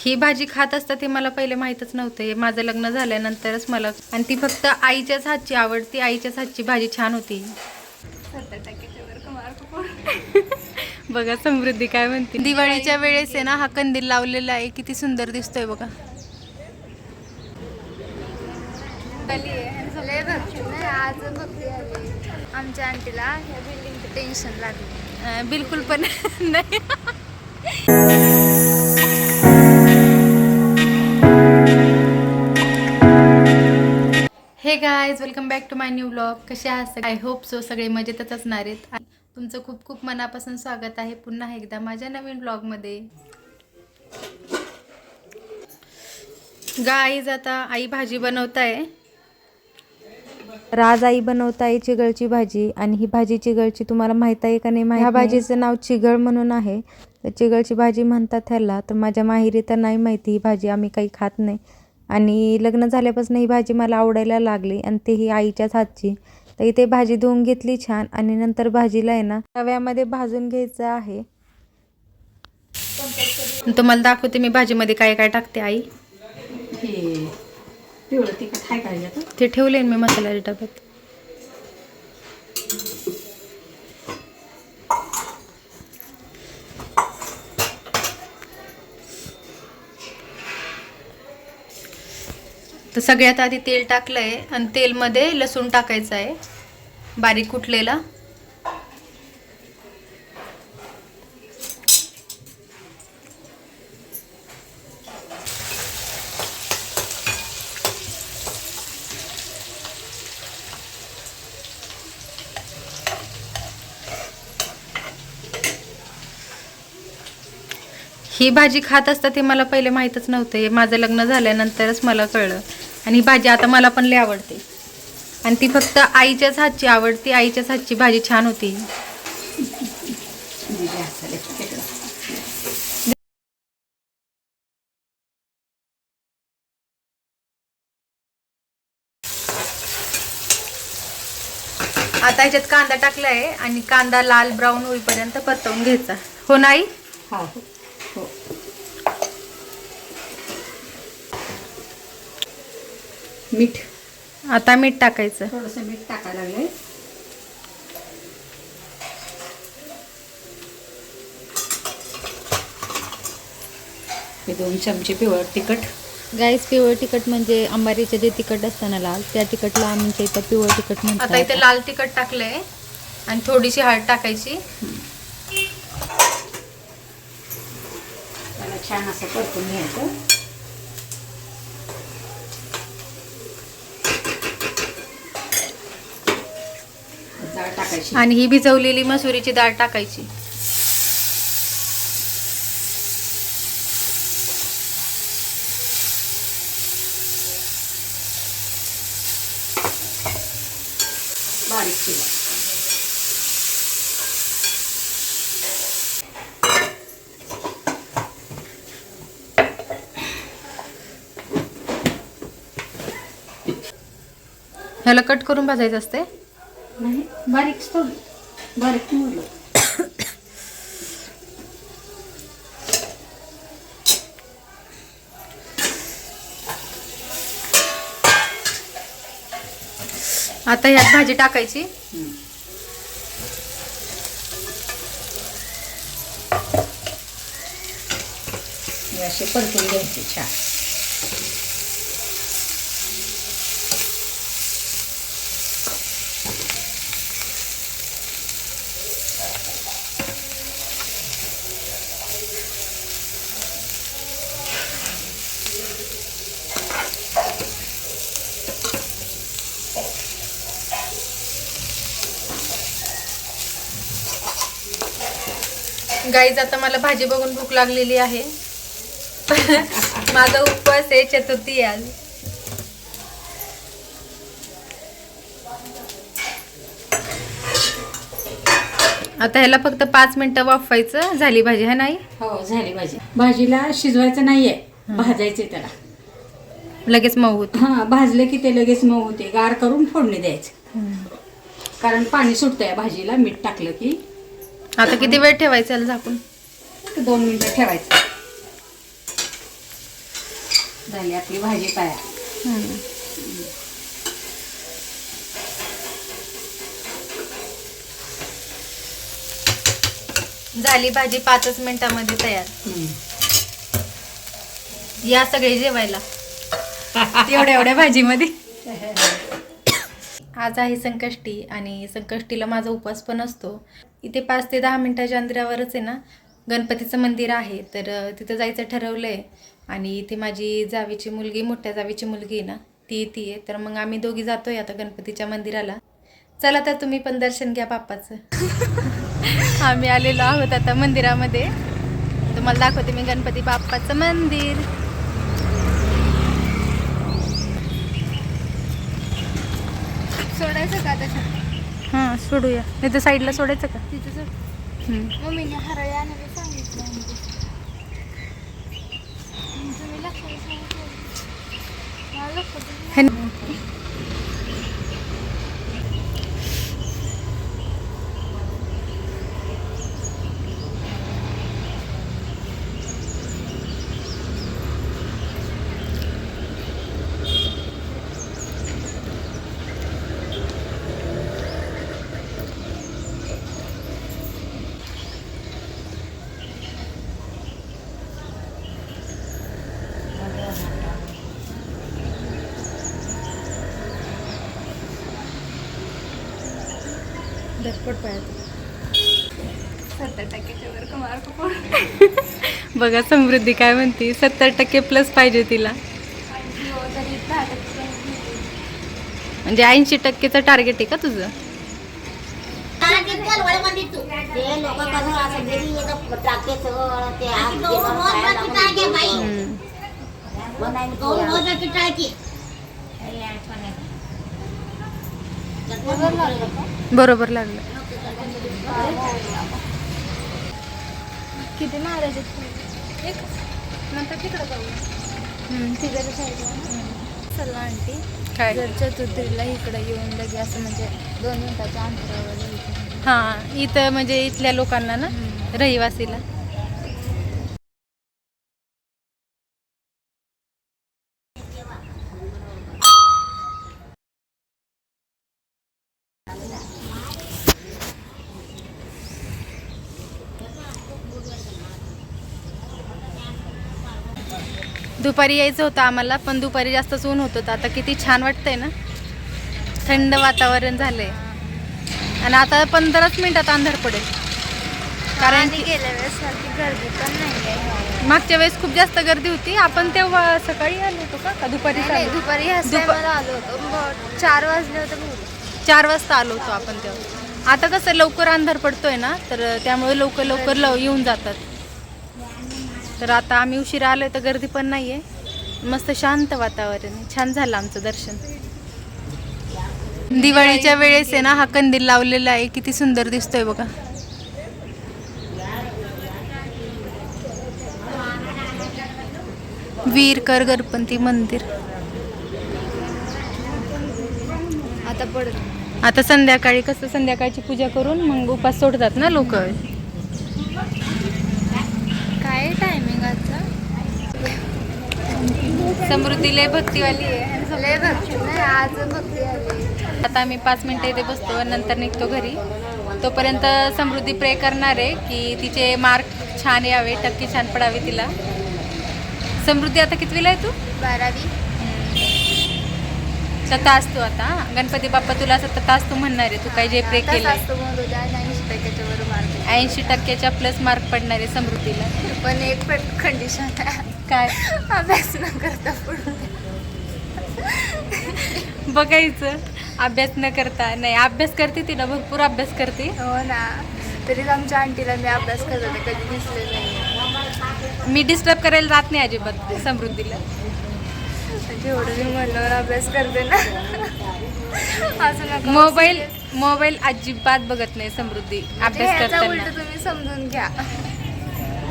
ही भाजी खात असता ते मला पहिले माहीतच नव्हतं. हे माझं लग्न झाल्यानंतरच मला आणि ती फक्त आईच्याच हातची आवडती आईच्याच हातची भाजी छान होती. बघा समृद्धी काय म्हणते. दिवाळीच्या वेळेस आहे ना हा कंदील लावलेला आहे. किती सुंदर दिसतोय बघा. आज आमच्या आंटीला ह्या बिल्डिंगचं टेन्शन लागलं. बिलकुल पण नाही. Hey guys welcome back to my new blog कसे आहात आय होप सो सगळे मजेतच असणार आहेत. तुमचं खूप खूप मनापासून स्वागत आहे. पुन्हा एकदा माझ्या नवीन ब्लॉगमध्ये गाईज आता आई भाजी बनवत आहे राज आई बनवत आहे चिगळची भाजी आणि ही भाजी चिगळची तुम्हाला माहीत आहे का नाही माहीत ह्या भाजीचं नाव चिगळ म्हणून आहे. तर चिगळची भाजी म्हणतात ह्याला तर माझ्या माहेरी तर नाही माहिती ही भाजी आम्ही काही खात नाही. आणि लग्न झाल्यापासून ही भाजी मला आवडायला लागली आणि ते ही आईच्याच हातची. तर इथे भाजी धुवून घेतली छान आणि नंतर भाजीला आहे ना तव्यामध्ये भाजून घ्यायचं आहे. तुम्हाला दाखवते मी भाजीमध्ये काय काय टाकते आई. हे पिवळं तिखट काय काय आता ते ठेवले मी मसाल्याच्या डब्यात. सगळ्यात आधी तेल टाकलंय आणि तेलमध्ये लसूण टाकायचं आहे. बारीक कुटलेला. ही भाजी खात असता ते मला पहिले माहीतच नव्हतं. हे माझं लग्न झाल्यानंतरच मला कळलं. आणि भाजी आता मला पण लय आवडते. आणि ती फक्त आईच्याच हातची आवडती. आईच्याच हातची भाजी छान होती. आता ह्याच्यात कांदा टाकलाय आणि कांदा लाल ब्राऊन होईपर्यंत परतवून घ्यायचा. हो नाही हा हो हो मीठ. आता मीठ टाकायचं. थोडंसं मीठ टाकायला लागलंय. हे दोन चमचे पिवळ तिखट. गाईस पिवळ तिखट म्हणजे अंबारीचं जे तिखट असतं ना लाल त्या तिखटला आमच्या इथं पिवळ तिखट आता म्हणतात इथे लाल तिखट टाकलंय आणि थोडीशी हळद टाकायची. त्याला छान असं परतून घ्यायचं डाळ टाकायची. आणि ही भिजवलेली मसुरीची डाळ टाकायची. बारीक चिरा ह्याला कट करून भाजायचं असते नाही बारीक तो बारीक मोडलं आता ह्यात भाजी टाकायची. अशी परतून घ्यायची छान. गाईज आता मला भाजी बघून भूक लागलेली आहे. माझा उपवास आहे चतुर्थी आज. आता ह्याला फक्त पाच मिनिटं वाफवायचं झाली भाजी है नाही? हो झाली भाजी. भाजीला शिजवायचं नाहीये. भाजायचे त्याला. लगेच मऊ होत. हा भाजले की ते लगेच मऊ होते. गार करून फोडणी द्यायचं. कारण पाणी सुटतं या भाजीला मीठ टाकलं की आता किती वेळ ठेवायचं याला झाकून? दोन मिनिटं ठेवायचं. झाली आपली भाजी हम्म. झाली भाजी पाचच मिनिटामध्ये तयार. या सगळे जेवायला. एवढ्या एवढ्या भाजीमध्ये. आज आहे संकष्टी आणि संकष्टीला माझा उपवास पण असतो. इथे पाच ते दहा मिनटाच्या अंतरावरच आहे ना गणपतीचं मंदिर आहे. तर तिथं जायचं ठरवलं आहे आणि इथे माझी जावीची मुलगी मोठ्या जावीची मुलगी आहे ना ती येते तर मग आम्ही दोघी जातोय आता गणपतीच्या मंदिराला. चला तर तुम्ही पण दर्शन घ्या बाप्पाचं. आम्ही आलेलो आहोत आता मंदिरामध्ये. तुम्हाला दाखवते मी गणपती बाप्पाचं मंदिर. सोडायचं का त्याच्यात हां सोडूया नाही तर साईडला सोडायचं का तिथं सोड हम्म. मम्मीने हरळे आणायला सांगितलं आणि ते. हम्म, तुम्ही लक्षात सांगितलं मला लक्षात नाही. मार्क पड बघा समृद्धी काय म्हणते सत्तर टक्के प्लस पाहिजे तिला. हो म्हणजे ऐंशी टक्केचं टार्गेट आहे का तुझं? टाके सगळं ते आत घेऊन खायला लावून हम्म. बनायला टाकी बरोबर लागलं. किती एक. नंतर तिकडं जाऊ चला आंटी. काय? जर चतुर्थीला इकडे येऊन लगे असं म्हणजे दोन मिनिटाच्या अंतरावर. हां इथं म्हणजे इथल्या लोकांना ना रहिवासीला. दुपारी यायचं होतं आम्हाला पण दुपारी जास्तच ऊन होत होतं. आता किती छान वाटतंय ना? थंड वातावरण झालंय. आणि आता पंधराच मिनिटात अंधार पडेल. कारण की गेल्या वेळेस सारखी गर्दी पण नाही मागच्या वेळेस खूप जास्त गर्दी होती. आपण तेव्हा सकाळी आलो होतो का? दुपारी? दुपारी आलो होतो. चार वाजले होते. चार वाजता आलो होतो आपण तेव्हा. आता कसं लवकर अंधार पडतोय ना तर त्यामुळे लवकर लवकर लव येऊन जातात. तर आता आम्ही उशिरा आलोय तर गर्दी पण नाहीये. मस्त शांत वातावरण आहे. छान झालं आमचं दर्शन. दिवाळीच्या वेळेस आहे ना हा कंदील लावलेला आहे. किती सुंदर दिसतोय बघा. वीरकर गणपती मंदिर. आता पडत आता संध्याकाळी कसं संध्याकाळची पूजा करून मग उपास सोडतात ना लोक. समृद्धी लय भक्तीवाली आहे. लय भक्ती नाही आज भक्ती आली. आता आम्ही पाच मिनिटं इथे बसतो नंतर निघतो घरी. तोपर्यंत समृद्धी प्रे करणार आहे की तिचे मार्क छान यावे टक्के छान पडावे तिला. समृद्धी आता कितवीला आहे तू? बारावी. सत्ता असतो आता गणपती बाप्पा तुला सत्ता असतो म्हणणार आहे तू काय जे प्रे आता ऐंशी टक्क्याच्या प्लस मार्क पडणार आहे समृद्धीला. पण एक पण कंडिशन काय? अभ्यास न करता पुढे बघायचं. अभ्यास न करता. नाही अभ्यास करते ती ना भरपूर अभ्यास करते. हो ना. तरीच आमच्या आंटीला मी अभ्यास करत होते कधी दिसले नाही. मी डिस्टर्ब करायला जात नाही अजिबात समृद्धीला. जेवढं मी म्हणल्यावर अभ्यास करते ना. मोबाईल मोबाईल अजिबात बघत नाही समृद्धी. म्हणजे अभ्यास करताना. तुम्ही समजून घ्या.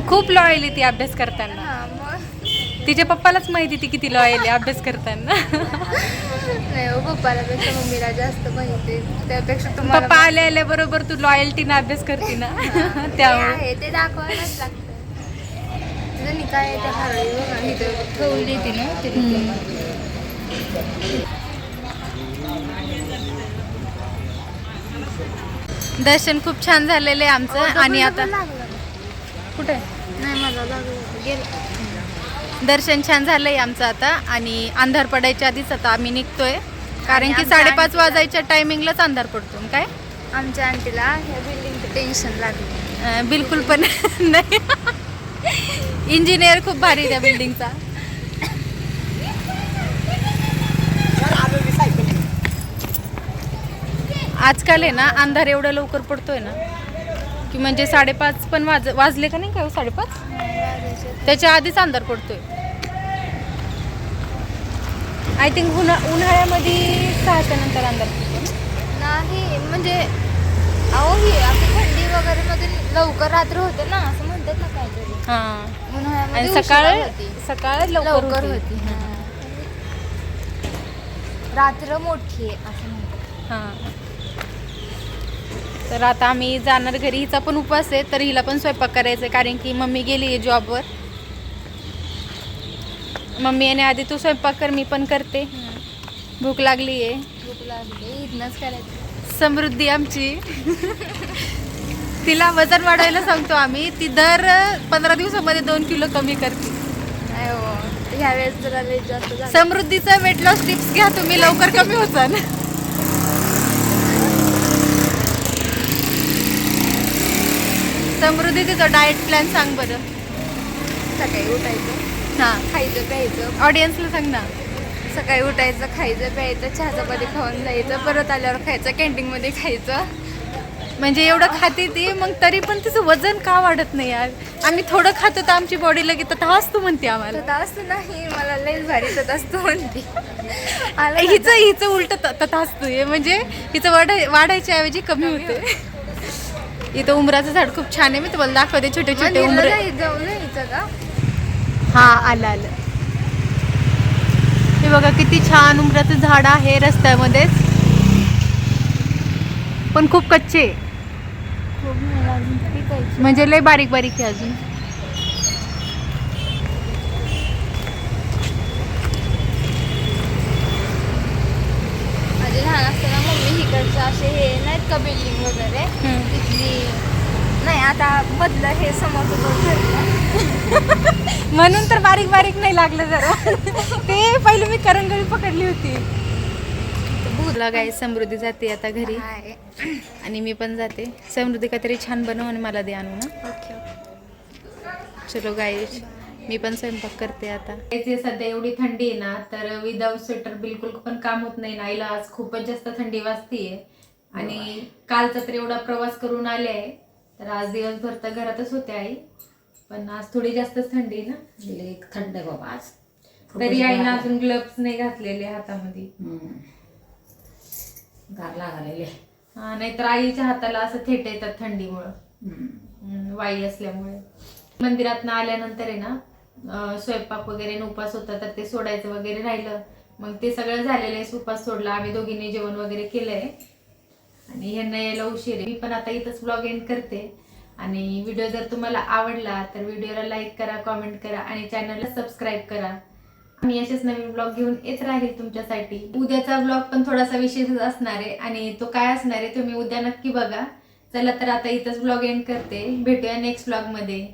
खूप लॉयल आहे ती अभ्यास करताना. हा मग? तिच्या पप्पालाच माहिती ती किती लॉयल आहे अभ्यास करताना. नाही हो पप्पाला पेक्षा मम्मीला जास्त माहिती आहे. त्यापेक्षा तुम्हाला पप्पा आल्या आल्या बरोबर तू लॉयल्टीनं अभ्यास करते ना. ते त्यामुळे. आहे ते दाखवायलाच लागतं त्यांनी काय ते हरळी बघा. इथं ठेवली ती ना ते दर्शन खूप छान झालेलं आहे आमचं. आणि आता कुठे? नाही मला लागलं गेलं. दर्शन छान झालंय आमचं आता. आणि अंधार पडायच्या आधीच आता आम्ही निघतोय. कारण की साडेपाच वाजायच्या टायमिंगलाच अंधार पडतो. काय? आमच्या आंटीला ह्या बिल्डिंगचं टेन्शन लागलं. बिलकुल पण नाही. इंजिनियर खूप भारी आहे त्या बिल्डिंगचा आजकाल आहे ना अंधार एवढा लवकर पडतोय ना. की म्हणजे साडेपाच पण वाज वाजले का नाही काय हो, साडेपाच? त्याच्या आधीच अंधार पडतोय. आय थिंक उन्हा उन्हाळ्यामध्ये सहाच्या नंतर अंधार पडतो? नाही म्हणजे अहो ही आपली थंडी वगैरे मध्ये लवकर रात्र होते ना असं म्हणतात ना काहीतरी. हां. उन्हाळ्यामध्ये आणि उशिरा सकाळ होती. सकाळ लवकर लवकर होती. होती हा. रात्र मोठी आहे असं म्हणतात. हां. तर आता आम्ही जाणार घरी. हिचा पण उपवास आहे तर हिला पण स्वयंपाक करायचा आहे कारण की मम्मी गेली आहे जॉबवर. मम्मी येण्या आधी तू स्वयंपाक कर मी पण करते. भूक लागली आहे. भूक लागली इथनंच करायचं. समृद्धी आमची. तिला वजन वाढवायला सांगतो आम्ही. ती दर पंधरा दिवसामध्ये दोन किलो कमी करते. ह्यावेळेस समृद्धीचा वेट लॉस टिप्स घ्या तुम्ही लवकर कमी होताल समृद्धी तिचं डाएट प्लॅन सांग बरं. सकाळी उठायचं हां. खायचं प्यायचं. ऑडियन्सला सांग ना. सकाळी उठायचं खायचं प्यायचं चहा खाऊन जायचं परत आल्यावर खायचं कॅन्टीनमध्ये खायचं. म्हणजे एवढं खाते ती मग तरी पण तिचं वजन का वाढत नाही यार? आम्ही थोडं खातो तर आमची बॉडी लगेच तर असतो म्हणते आम्हाला. तथा असतं नाही मला लईच भारी तथा असतो म्हणते. हिचं हिचं उलट तथा असतो म्हणजे हिचं वाढ वाढायच्या ऐवजी कमी होते इथं उमराचं झाड खूप छान आहे. मी तुम्हाला दाखवते छोटे छोटे उमरे. हा आलं आलं. हे बघा किती छान उमराचं झाड आहे रस्त्यामध्येच पण खूप कच्चे. म्हणजे लय बारीक बारीक आहे अजून. माझे लहान असताना मम्मी हिकडचं असे हे नाहीत का बिल्डिंग वगैरे? तिथली नाही आता बदलं हे ठरलं. म्हणून तर बारीक बारीक नाही लागलं जरा. ते पहिले मी करंगळी पकडली होती. भूला गाय समृद्धी जाते आता घरी. आणि मी पण जाते. समृद्धी काहीतरी छान बनव आणि मला दे आणू ना. ओके चलो गाईज मी पण स्वयंपाक करते आता. सध्या एवढी थंडी आहे ना तर विदाऊट स्वेटर बिलकुल पण काम होत नाही नाहीला आज खूपच जास्त थंडी वाजतीये. आणि कालचा तर एवढा प्रवास करून आले आहे तर आज दिवसभर तर घरातच होते आई. पण आज थोडी जास्तच थंडी आहे ना. लय थंड बाबा आज. तरी आईनं अजून ग्लव्स नाही घातलेले हातामध्ये. गार लागायले हा, नाहीतर आईच्या हाताला असं थेट येतात थंडीमुळं. वाई असल्यामुळे. मंदिरात आल्यानंतर आहे ना स्वयंपाक वगैरे उपास होता तर ते सोडायचं वगैरे राहिलं. मग ते सगळं झालेलं आहे उपास सोडला. आम्ही दोघींनी जेवण वगैरे केलंय. आणि यांना यायला उशीर मी पण आता इथंच ब्लॉग एंड करते. आणि व्हिडिओ जर तुम्हाला आवडला तर व्हिडिओला लाईक करा कॉमेंट करा आणि चॅनलला सबस्क्राईब करा. मी असेच नवीन ब्लॉग घेऊन येत राहील तुमच्यासाठी. उद्याचा ब्लॉग पण थोडासा विशेषच असणार आहे आणि तो काय असणार आहे तुम्ही उद्या नक्की बघा. चला तर आता इथंच ब्लॉग एंड करते. भेटूया नेक्स्ट ब्लॉगमध्ये.